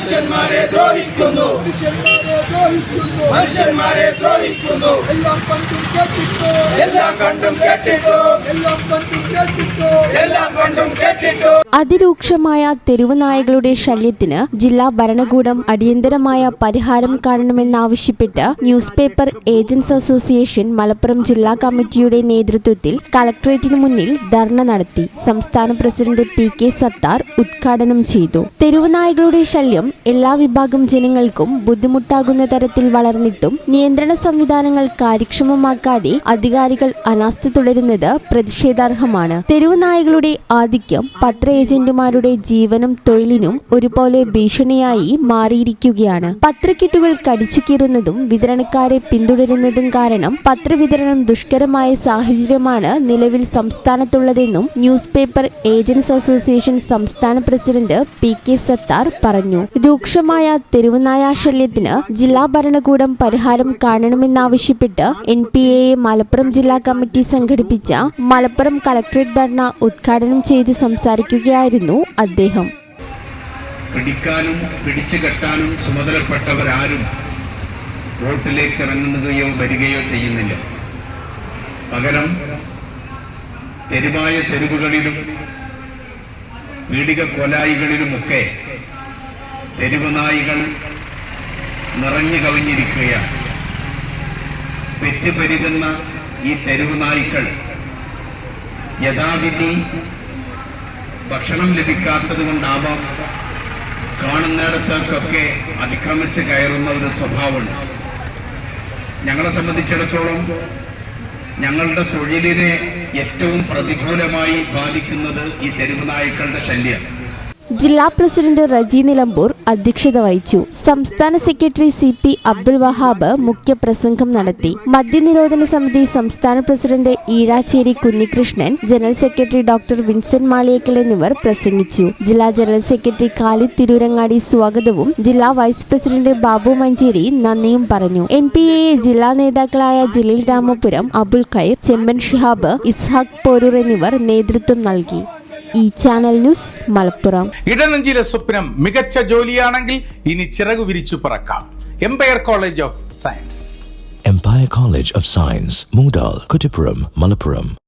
മനുഷ്യന്മാരെ ദ്രോഹിക്കുന്നു. മനുഷ്യന്മാരെ ദ്രോഹിക്കുന്നു. എല്ലാം കണ്ടും കേട്ടിട്ടോ. എല്ലാം കണ്ടും കേട്ടിട്ടോ. എല്ലാം കണ്ടും കേട്ടിട്ടോ എല്ലാം കണ്ടും കേട്ടിട്ടോ അതിരൂക്ഷമായ തെരുവുനായകളുടെ ശല്യത്തിന് ജില്ലാ ഭരണകൂടം അടിയന്തരമായ പരിഹാരം കാണണമെന്നാവശ്യപ്പെട്ട് news paper agents association Malappuram ജില്ലാ കമ്മിറ്റിയുടെ നേതൃത്വത്തിൽ കളക്ടറേറ്റിന് മുന്നിൽ ധർണ നടത്തി. സംസ്ഥാന പ്രസിഡന്റ് പി കെ സത്താർ ഉദ്ഘാടനം ചെയ്തു. തെരുവുനായകളുടെ ശല്യം എല്ലാ വിഭാഗം ജനങ്ങൾക്കും ബുദ്ധിമുട്ടാകുന്ന തരത്തിൽ വളർന്നിട്ടും നിയന്ത്രണ സംവിധാനങ്ങൾ കാര്യക്ഷമമാക്കാതെ അധികാരികൾ അനാസ്ഥ തുടരുന്നത് പ്രതിഷേധാർഹമാണ്. തെരുവുനായകളുടെ ആധിക്യം പത്ര ഏജന്റുമാരുടെ ജീവനും തൊഴിലിനും ഒരുപോലെ ഭീഷണിയായി മാറിയിരിക്കുകയാണ്. പത്രക്കിട്ടുകൾ കടിച്ചു കീറുന്നതും വിതരണക്കാരെ പിന്തുടരുന്നതും കാരണം പത്രവിതരണം ദുഷ്കരമായ സാഹചര്യമാണ് നിലവിൽ സംസ്ഥാനത്തുള്ളതെന്നും ന്യൂസ് പേപ്പർ ഏജൻസ് അസോസിയേഷൻ സംസ്ഥാന പ്രസിഡന്റ് പി കെ സത്താർ പറഞ്ഞു. രൂക്ഷമായ തെരുവുനായാശല്യത്തിന് ജില്ലാ ഭരണകൂടം പരിഹാരം കാണണമെന്നാവശ്യപ്പെട്ട് എൻ പി എ മലപ്പുറം ജില്ലാ കമ്മിറ്റി സംഘടിപ്പിച്ച മലപ്പുറം കളക്ടറേറ്റ് ധർണ ഉദ്ഘാടനം ചെയ്ത് സംസാരിക്കുകയായിരുന്നു അദ്ദേഹം. പിടിക്കാനും പിടിച്ചു കെട്ടാനും ചുമതലപ്പെട്ടവരാരും റോട്ടിലേക്ക് ഇറങ്ങുകയോ വരികയോ ചെയ്യുന്നില്ല. പകരം തെരുവായ തെരുവുകളിലും പീഡിക കൊലായികളിലുമൊക്കെ തെരുവ് നായികൾ നിറഞ്ഞു കവിഞ്ഞിരിക്കുകയാണ്. പെറ്റുപെരുകുന്ന ഈ തെരുവ് നായ്ക്കൾ യഥാവിധി ഭക്ഷണം ലഭിക്കാത്തത് കൊണ്ടാവാം. കാണുന്നിടത്തേക്കൊക്കെ അതിക്രമിച്ച് കയറുന്ന ഒരു സ്വഭാവമുണ്ട്. ഞങ്ങളെ സംബന്ധിച്ചിടത്തോളം ഞങ്ങളുടെ തൊഴിലിനെ ഏറ്റവും പ്രതികൂലമായി ബാധിക്കുന്നത് ഈ തെരുവ് നായ്ക്കളുടെ ശല്യം ജില്ലാ പ്രസിഡന്റ് റജി നിലമ്പൂർ അധ്യക്ഷത വഹിച്ചു. സംസ്ഥാന secretary C P Abdul Wahab മുഖ്യപ്രസംഗം നടത്തി. മദ്യനിരോധന സമിതി സംസ്ഥാന president Ezhacheri Kunhikrishnan general secretary doctor Vincent Maliyekkal എന്നിവർ പ്രസംഗിച്ചു. ജില്ലാ ജനറൽ സെക്രട്ടറി ഖാലിദ് തിരൂരങ്ങാടി സ്വാഗതവും ജില്ലാ വൈസ് പ്രസിഡന്റ് ബാബു മഞ്ചേരി നന്ദിയും പറഞ്ഞു. എൻ പി എ ജില്ലാ നേതാക്കളായ ജലീൽ രാമപുരം അബുൽ ഖൈർ ചെമ്മൻ ഷിഹാബ് ഇസ്ഹാഖ് പോരൂർ എന്നിവർ നേതൃത്വം നൽകി. ഈ ചാനൽ ന്യൂസ് മലപ്പുറം. ഇടനെഞ്ചിലെ സ്വപ്നം മികച്ച ജോലിയാണെങ്കിൽ ഇനി ചിറകു വിരിച്ചു പറക്കാം. Empire College of Science Empire College of Science Mudal, Kutipuram, Malappuram.